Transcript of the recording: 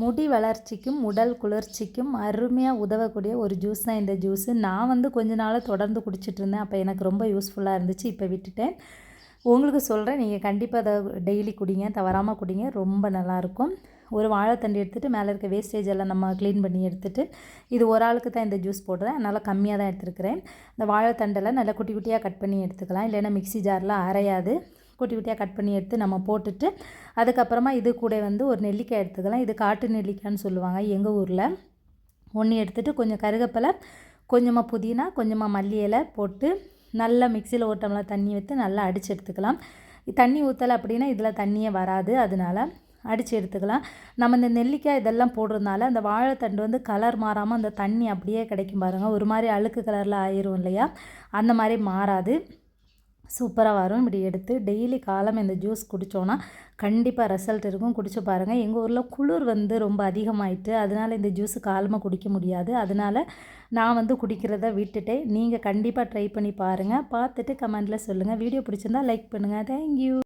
முடி வளர்ச்சிக்கும் உடல் குளிர்ச்சிக்கும் அருமையாக உதவக்கூடிய ஒரு ஜூஸ் தான் இந்த ஜூஸு நான் வந்து கொஞ்ச நாளாக தொடர்ந்து குடிச்சிட்டு இருந்தேன். அப்போ எனக்கு ரொம்ப யூஸ்ஃபுல்லாக இருந்துச்சு. இப்போ விட்டுட்டேன். உங்களுக்கு சொல்கிறேன் நீங்கள் கண்டிப்பாக அதை டெய்லி குடிங்க. தவறாமல் குடிங்க. ரொம்ப நல்லாயிருக்கும் ஒரு வாழைத்தண்டு எடுத்துகிட்டு மேலே இருக்க வேஸ்டேஜ் எல்லாம் நம்ம க்ளீன் பண்ணி எடுத்துகிட்டு இது ஒரு ஆளுக்கு தான் இந்த ஜூஸ் போடுறேன். அதனால் கம்மியாக தான் எடுத்துருக்கிறேன். இந்த வாழைத்தண்டெல்லாம் நல்லா குட்டி குட்டியாக கட் பண்ணி எடுத்துக்கலாம். இல்லைன்னா மிக்ஸி ஜாரில் அரையாது. குட்டி குட்டியாக கட் பண்ணி எடுத்து நம்ம போட்டுட்டு அதுக்கப்புறமா இது கூட வந்து ஒரு நெல்லிக்காய் எடுத்துக்கலாம். இது காட்டு நெல்லிக்காய்ன்னு சொல்லுவாங்க எங்கள் ஊரில். ஒன்று எடுத்துகிட்டு கொஞ்சம் கருகப்பிலை கொஞ்சமாக புதினா கொஞ்சமாக மல்லி இலை போட்டு நல்லா மிக்சியில் ஒரு டம்ளர் தண்ணி வைத்து நல்லா அடித்து எடுத்துக்கலாம். தண்ணி ஊற்றலை அப்படின்னா இதில் தண்ணியே வராது. அதனால் அடித்து எடுத்துக்கலாம். நம்ம இந்த நெல்லிக்காய் இதெல்லாம் போடுறதுனால அந்த வாழைத்தண்டு வந்து கலர் மாறாமல் அந்த தண்ணி அப்படியே கிடைக்கும் பாருங்கள் ஒரு மாதிரி அழுக்கு கலரில் ஆயிரும் இல்லையா? அந்த மாதிரி மாறாது. சூப்பராக வரும். இப்படி எடுத்து டெய்லி காலம் இந்த ஜூஸ் குடித்தோன்னா கண்டிப்பாக ரிசல்ட் இருக்கும். குடிச்சு பாருங்கள் எங்கள் ஊரில் குளிர் வந்து ரொம்ப அதிகமாயிட்டு அதனால் இந்த ஜூஸு காலமாக குடிக்க முடியாது. அதனால் நான் வந்து குடிக்கிறத விட்டுட்டேன். நீங்கள் கண்டிப்பாக ட்ரை பண்ணி பாருங்கள் பார்த்துட்டு கமெண்ட்டில் சொல்லுங்கள் வீடியோ பிடிச்சிருந்தா லைக் பண்ணுங்கள் தேங்க்யூ